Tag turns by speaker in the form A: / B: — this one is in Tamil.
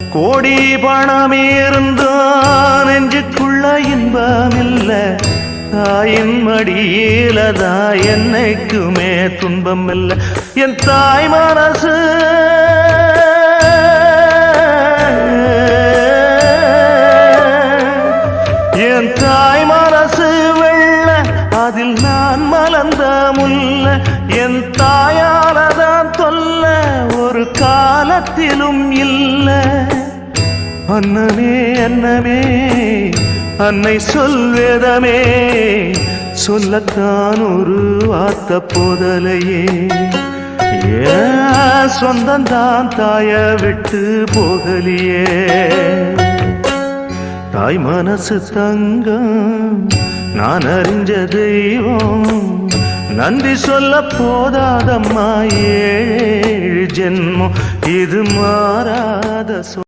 A: கோடி பணம் இருந்தான் நெஞ்சுக்குள்ள இன்பமில்ல. தாயின் மடியிலதா என்னைக்குமே துன்பம் இல்ல என் தாய் மனசு. என் தாய் மனசு வெள்ள அதில் நான் மலர்ந்த முல்ல என் தாய் காலத்திலும் இல்ல. அன்னமே அன்னமே அன்னை சொல்வேதமே சொல்லத்தான் ஒரு வார்த்த போதலையே. சொந்தந்தான் தாய விட்டு போகலியே. தாய் மனசு தங்கம் நான் அறிஞ்ச தெய்வம் நன்றி சொல்ல போதாதம்மா ஏழு ஜென்மம் இது மாறாத சொ-